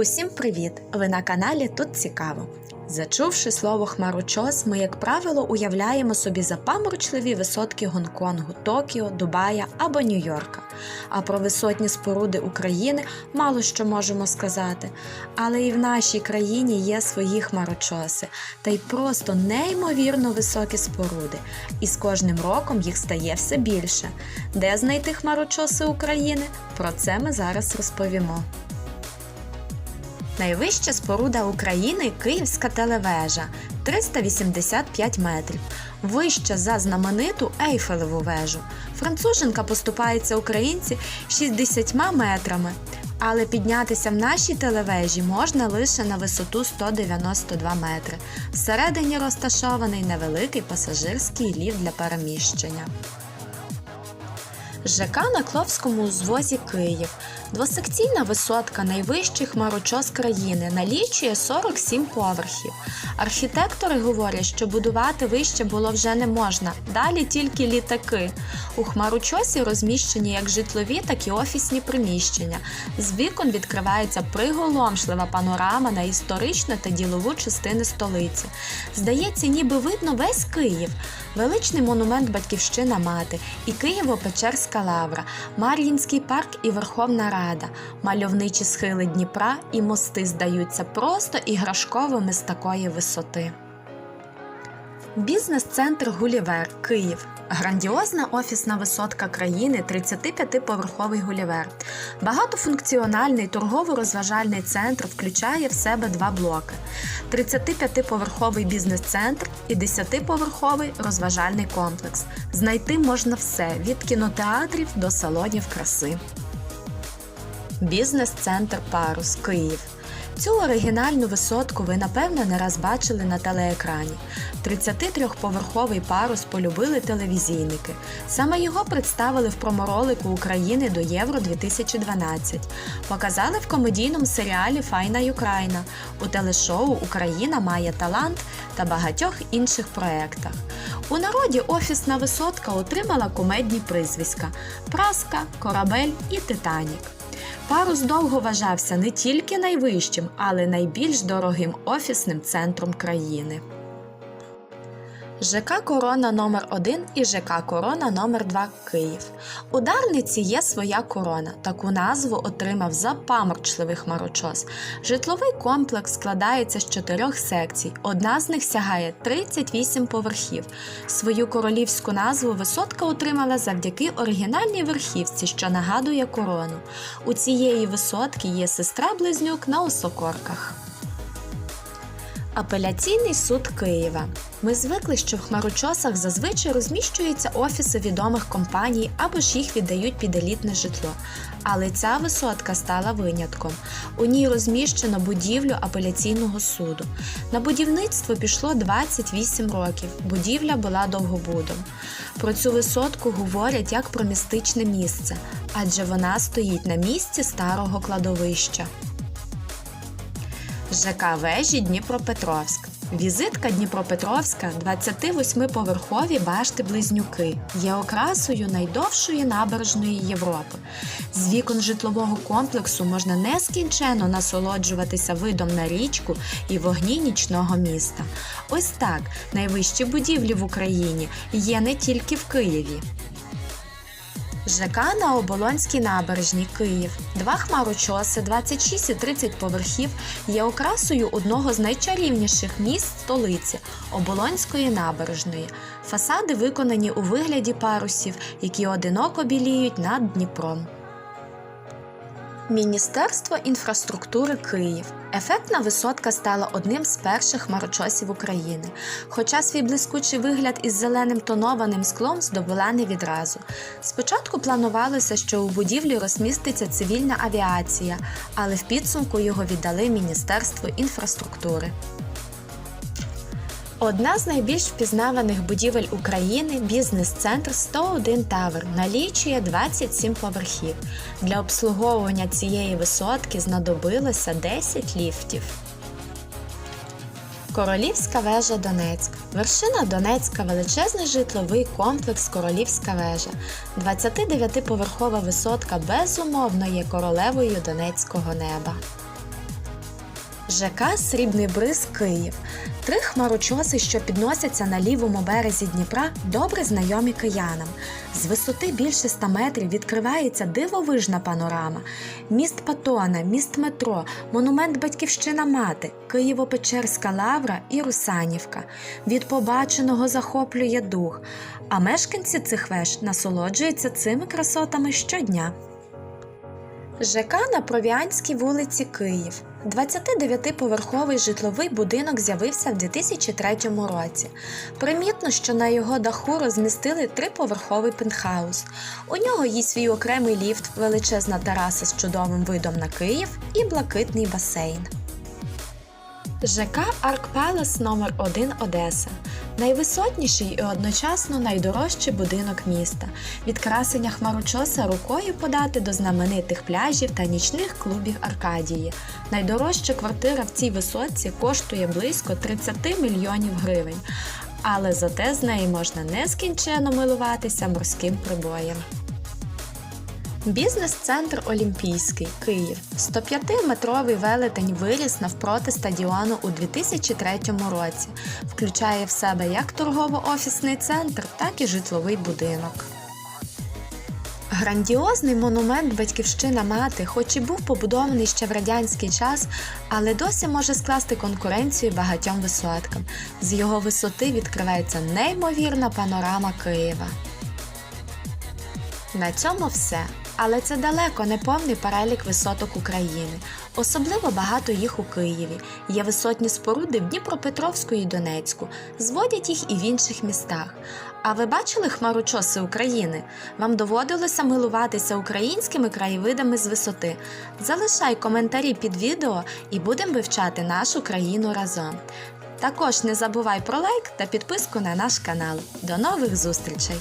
Усім привіт! Ви на каналі Тут Цікаво. Зачувши слово хмарочос, ми, як правило, уявляємо собі запаморочливі висотки Гонконгу, Токіо, Дубая або Нью-Йорка. А про висотні споруди України мало що можемо сказати. Але і в нашій країні є свої хмарочоси, та й просто неймовірно високі споруди. І з кожним роком їх стає все більше. Де знайти хмарочоси України? Про це ми зараз розповімо. Найвища споруда України Київська телевежа 385 метрів. Вища за знамениту Ейфелеву вежу. Француженка поступається українці 60 метрами. Але піднятися в нашій телевежі можна лише на висоту 192 метри. Всередині розташований невеликий пасажирський ліфт для переміщення. ЖК на Кловському узвозі Київ. Двосекційна висотка найвищий хмарочос країни налічує 47 поверхів. Архітектори говорять, що будувати вище було вже не можна, далі тільки літаки. У хмарочосі розміщені як житлові, так і офісні приміщення. З вікон відкривається приголомшлива панорама на історичну та ділову частини столиці. Здається, ніби видно весь Київ. Величний монумент Батьківщина Мати і Києво-Печерська лавра, Мар'їнський парк і Верховна Рада, мальовничі схили Дніпра і мости здаються просто іграшковими з такої висоти. Бізнес-центр Гулівер Київ. Грандіозна офісна висотка країни 35-поверховий Гулівер. Багатофункціональний торгово-розважальний центр включає в себе два блоки: 35-поверховий бізнес-центр і 10-поверховий розважальний комплекс. Знайти можна все від кінотеатрів до салонів краси. Бізнес-центр Парус Київ. Цю оригінальну висотку ви напевно не раз бачили на телеекрані. 33-поверховий парус полюбили телевізійники. Саме його представили в проморолику України до Євро 2012. Показали в комедійному серіалі Файна Юкраїна, у телешоу Україна має талант та багатьох інших проєктах. У народі офісна висотка отримала кумедні прізвиська Праска, Корабель і Титанік. Парус довго вважався не тільки найвищим, але найбільш дорогим офісним центром країни. ЖК Корона номер 1 і ЖК Корона номер 2 Київ. У Дарниці є своя корона. Таку назву отримав запаморчливий хмарочос. Житловий комплекс складається з чотирьох секцій. Одна з них сягає 38 поверхів. Свою королівську назву висотка отримала завдяки оригінальній верхівці, що нагадує корону. У цієї висотки є сестра-близнюк на осокорках. Апеляційний суд Києва. Ми звикли, що в хмарочосах зазвичай розміщуються офіси відомих компаній або ж їх віддають під елітне житло. Але ця висотка стала винятком. У ній розміщено будівлю апеляційного суду. На будівництво пішло 28 років. Будівля була довгобудом. Про цю висотку говорять як про містичне місце, адже вона стоїть на місці старого кладовища. ЖК Вежі Дніпропетровськ. Візитка Дніпропетровська 28-поверхові башти Близнюки є окрасою найдовшої набережної Європи. З вікон житлового комплексу можна нескінченно насолоджуватися видом на річку і вогні нічного міста. Ось так найвищі будівлі в Україні є не тільки в Києві. ЖК на Оболонській набережні Київ. Два хмарочоси 26 і 30 поверхів є окрасою одного з найчарівніших міст столиці Оболонської набережної. Фасади виконані у вигляді парусів, які одиноко біліють над Дніпром. Міністерство інфраструктури Київ. Ефектна висотка стала одним з перших хмарочосів України. Хоча свій блискучий вигляд із зеленим тонованим склом здобула не відразу. Спочатку планувалося, що у будівлі розміститься цивільна авіація, але в підсумку його віддали Міністерству інфраструктури. Одна з найбільш впізнаваних будівель України бізнес-центр 101 Тавер налічує 27 поверхів. Для обслуговування цієї висотки знадобилося 10 ліфтів. Королівська вежа Донецьк. Вершина Донецька величезний житловий комплекс Королівська вежа. 29-поверхова висотка безумовно є королевою Донецького неба. ЖК Срібний Бриз Київ. Три хмарочоси, що підносяться на лівому березі Дніпра, добре знайомі киянам. З висоти більше 100 метрів відкривається дивовижна панорама. Міст Патона, міст метро, монумент Батьківщина Мати, Києво-Печерська лавра і Русанівка. Від побаченого захоплює дух, а мешканці цих веж насолоджуються цими красотами щодня. ЖК на Провіанській вулиці Київ. 29-поверховий житловий будинок з'явився в 2003 році. Примітно, що на його даху розмістили триповерховий пентхаус. У нього є свій окремий ліфт, величезна тераса з чудовим видом на Київ і блакитний басейн. ЖК Арк Пелес номер 1 Одеса. Найвисотніший і одночасно найдорожчий будинок міста. Від красення хмарочоса рукою подати до знаменитих пляжів та нічних клубів Аркадії. Найдорожча квартира в цій висотці коштує близько 30 мільйонів гривень. Але зате з неї можна нескінченно милуватися морським прибоєм. Бізнес-центр Олімпійський Київ. 105-метровий велетень виріс навпроти стадіону у 2003 році. Включає в себе як торгово-офісний центр, так і житловий будинок. Грандіозний монумент Батьківщина мати, хоч і був побудований ще в радянський час, але досі може скласти конкуренцію багатьом висоткам. З його висоти відкривається неймовірна панорама Києва. На цьому все. Але це далеко не повний перелік висоток України. Особливо багато їх у Києві. Є висотні споруди в Дніпропетровську і Донецьку. Зводять їх і в інших містах. А ви бачили хмарочоси України? Вам доводилося милуватися українськими краєвидами з висоти. Залишай коментарі під відео і будемо вивчати нашу країну разом. Також не забувай про лайк та підписку на наш канал. До нових зустрічей!